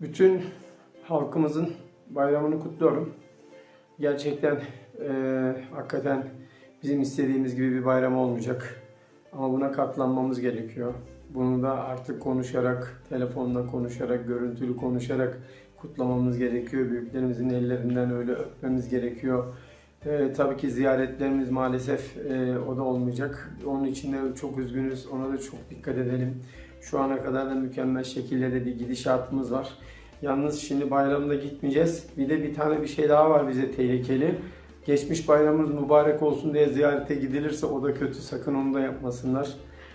Bütün halkımızın bayramını kutluyorum. Gerçekten eee, hakikaten bizim istediğimiz gibi bir bayram olmayacak. Ama buna katlanmamız gerekiyor. Bunu da artık konuşarak, telefonla konuşarak, görüntülü konuşarak kutlamamız gerekiyor. Büyüklerimizin ellerinden öyle öpmemiz gerekiyor. Eee, tabii ki ziyaretlerimiz maalesef eee, o da olmayacak. Onun için de çok üzgünüz. Ona da çok dikkat edelim. Şu ana kadar da mükemmel şekilde de bir gidişatımız var. Yalnız şimdi bayramda gitmeyeceğiz. Bir de bir tane bir şey daha var bize tehlikeli. Geçmiş bayramımız mübarek olsun diye ziyarete gidilirse o da kötü. Sakın onu da yapmasınlar.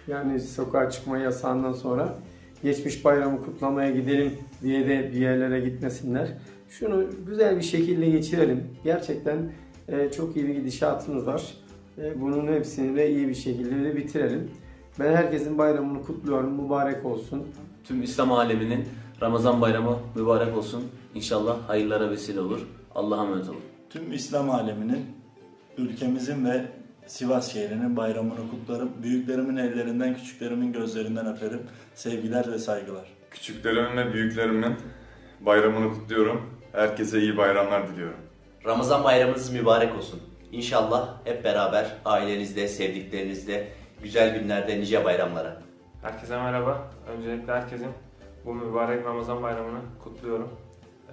Yani sokağa çıkma yasağından sonra geçmiş bayramı kutlamaya gidelim diye de bir yerlere gitmesinler. Şunu güzel bir şekilde geçirelim. Gerçekten e, çok iyi bir gidişatımız var. E, bunun hepsini de iyi bir şekilde de bitirelim. Ben herkesin bayramını kutluyorum. Mübarek olsun. Tüm İslam aleminin Ramazan bayramı mübarek olsun. İnşallah hayırlara vesile olur. Allah'a emanet olun. Tüm İslam aleminin, ülkemizin ve Sivas şehrinin bayramını kutlarım. Büyüklerimin ellerinden, küçüklerimin gözlerinden öperim. Sevgiler ve saygılar. Küçüklerimin ve büyüklerimin bayramını kutluyorum. Herkese iyi bayramlar diliyorum. Ramazan bayramınız mübarek olsun. İnşallah hep beraber ailenizde, sevdiklerinizle güzel günlerde nice bayramlara. Herkese merhaba. Öncelikle herkesin bu mübarek Ramazan bayramını kutluyorum.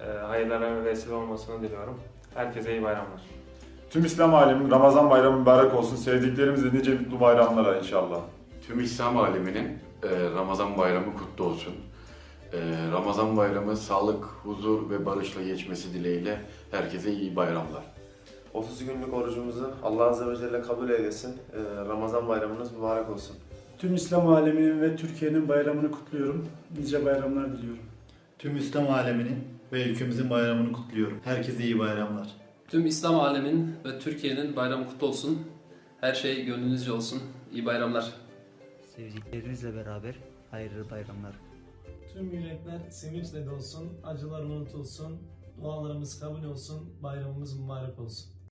Ee, hayırlara vesile olmasını diliyorum. Herkese iyi bayramlar. Tüm İslam aleminin Ramazan bayramı mübarek olsun. Sevdiklerimizle nice mutlu bayramlara inşallah. Tüm İslam aleminin e, Ramazan bayramı kutlu olsun. E, Ramazan bayramı sağlık, huzur ve barışla geçmesi dileğiyle herkese iyi bayramlar. 30 günlük orucumuzu Allah Azze ve Celle kabul eylesin. Ee, Ramazan bayramınız mübarek olsun. Tüm İslam aleminin ve Türkiye'nin bayramını kutluyorum. Nice bayramlar diliyorum. Tüm İslam aleminin ve ülkemizin bayramını kutluyorum. Herkese iyi bayramlar. Tüm İslam aleminin ve Türkiye'nin bayramı kutlu olsun. Her şey gönlünüzce olsun. İyi bayramlar. Sevdiklerinizle beraber hayırlı bayramlar. Tüm yürekler sevinçle dolsun, acılar unutulsun, dualarımız kabul olsun, bayramımız mübarek olsun.